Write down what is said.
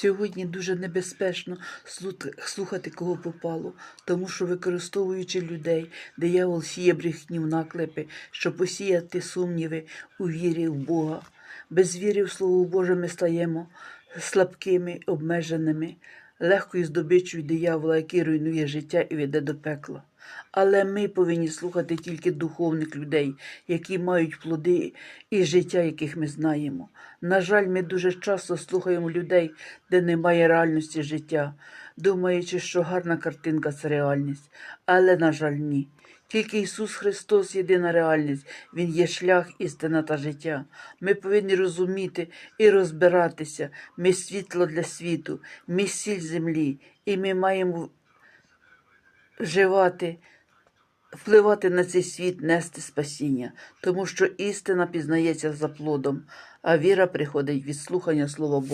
Сьогодні дуже небезпечно слухати кого попало, тому що використовуючи людей, диявол сіє брехню наклепи, щоб посіяти сумніви у вірі в Бога. Без віри в Слово Боже ми стаємо слабкими, обмеженими, легкою здобичою диявола, який руйнує життя і веде до пекла. Але ми повинні слухати тільки духовних людей, які мають плоди і життя, яких ми знаємо. На жаль, ми дуже часто слухаємо людей, де немає реальності життя, думаючи, що гарна картинка це реальність. Але, на жаль, ні. Тільки Ісус Христос єдина реальність, Він є шлях, істина та життя. Ми повинні розуміти і розбиратися. Ми світло для світу, ми сіль землі, і ми маємо вживати, впливати на цей світ, нести спасіння, тому що істина пізнається за плодом, а віра приходить від слухання Слова Бога.